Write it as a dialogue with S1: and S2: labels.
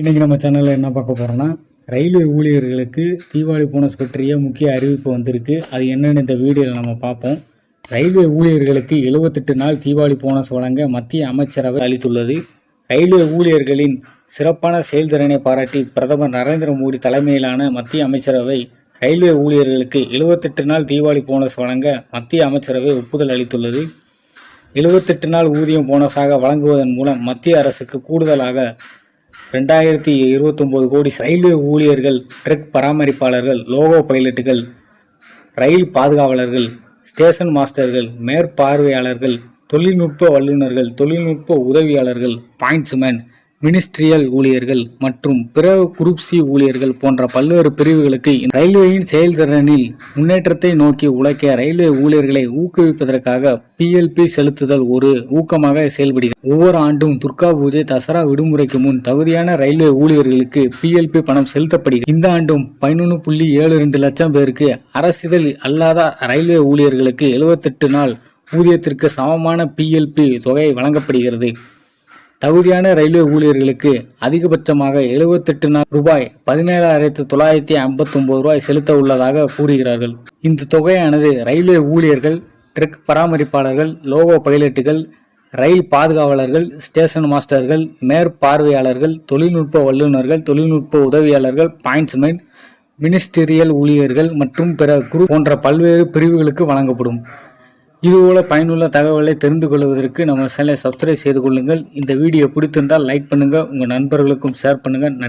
S1: இன்றைக்கி நம்ம சேனலில் என்ன பார்க்க போகிறோன்னா ரயில்வே ஊழியர்களுக்கு தீபாவளி போனஸ் பற்றிய முக்கிய அறிவிப்பு வந்திருக்கு. அது என்னென்னு இந்த வீடியோவில் நம்ம பார்ப்போம். ரயில்வே ஊழியர்களுக்கு 78 நாள் தீபாவளி போனஸ் வழங்க மத்திய அமைச்சரவை அளித்துள்ளது. ரயில்வே ஊழியர்களின் சிறப்பான செயல்திறனை பாராட்டி பிரதமர் நரேந்திர மோடி தலைமையிலான மத்திய அமைச்சரவை ரயில்வே ஊழியர்களுக்கு 78 நாள் தீபாவளி போனஸ் வழங்க மத்திய அமைச்சரவை ஒப்புதல் அளித்துள்ளது. 78 நாள் ஊதியம் போனஸாக வழங்குவதன் மூலம் மத்திய அரசுக்கு கூடுதலாக ரெண்டாயிரத்தி இருபத்தொம்போது கோடி ரயில்வே ஊழியர்கள் ட்ரக் பராமரிப்பாளர்கள் லோகோ பைலட்டுகள் ரயில் பாதுகாவலர்கள் ஸ்டேஷன் மாஸ்டர்கள் மேற்பார்வையாளர்கள் தொழில்நுட்ப வல்லுநர்கள் தொழில்நுட்ப உதவியாளர்கள் பாயிண்ட்ஸ்மேன் மினிஸ்ட்ரியல் ஊழியர்கள் மற்றும் பிற குரூப் சி ஊழியர்கள் போன்ற பல்வேறு பிரிவுகளுக்கு ரயில்வேயின் செயல்திறனில் முன்னேற்றத்தை நோக்கி உழைக்க ரயில்வே ஊழியர்களை ஊக்குவிப்பதற்காக பிஎல்பி செலுத்துதல் ஒரு ஊக்கமாக செயல்படுகிறது. ஒவ்வொரு ஆண்டும் துர்கா பூஜை தசரா விடுமுறைக்கு முன் தகுதியான ரயில்வே ஊழியர்களுக்கு பிஎல்பி பணம் செலுத்தப்படுகிறது. இந்த ஆண்டும் பதினொன்று புள்ளி ஏழு ரெண்டு லட்சம் பேருக்கு அரசிதழ் அல்லாத ரயில்வே ஊழியர்களுக்கு 78 நாள் ஊதியத்திற்கு சமமான பிஎல்பி தொகை வழங்கப்படுகிறது. தகுதியான ரயில்வே ஊழியர்களுக்கு அதிகபட்சமாக 78 நாள் ரூபாய் பதினேழாயிரத்து தொள்ளாயிரத்தி ஐம்பத்தொன்பது ரூபாய் செலுத்த உள்ளதாக கூறுகிறார்கள். இந்த தொகையானது ரயில்வே ஊழியர்கள் ட்ரக் பராமரிப்பாளர்கள் லோகோ பைலட்டுகள் ரயில் பாதுகாவலர்கள் ஸ்டேஷன் மாஸ்டர்கள் மேற்பார்வையாளர்கள் தொழில்நுட்ப வல்லுநர்கள் தொழில்நுட்ப உதவியாளர்கள் பாயிண்ட்ஸ்மேன் மினிஸ்டீரியல் ஊழியர்கள் மற்றும் பிற குரு போன்ற பல்வேறு பிரிவுகளுக்கு வழங்கப்படும். இதுபோல பயனுள்ள தகவலை தெரிந்து கொள்வதற்கு நம்ம சேனலை சப்ஸ்கிரைப் செய்து கொள்ளுங்கள். இந்த வீடியோ பிடித்திருந்தால் லைக் பண்ணுங்கள் உங்கள் நண்பர்களுக்கும் ஷேர் பண்ணுங்கள் நன்றி.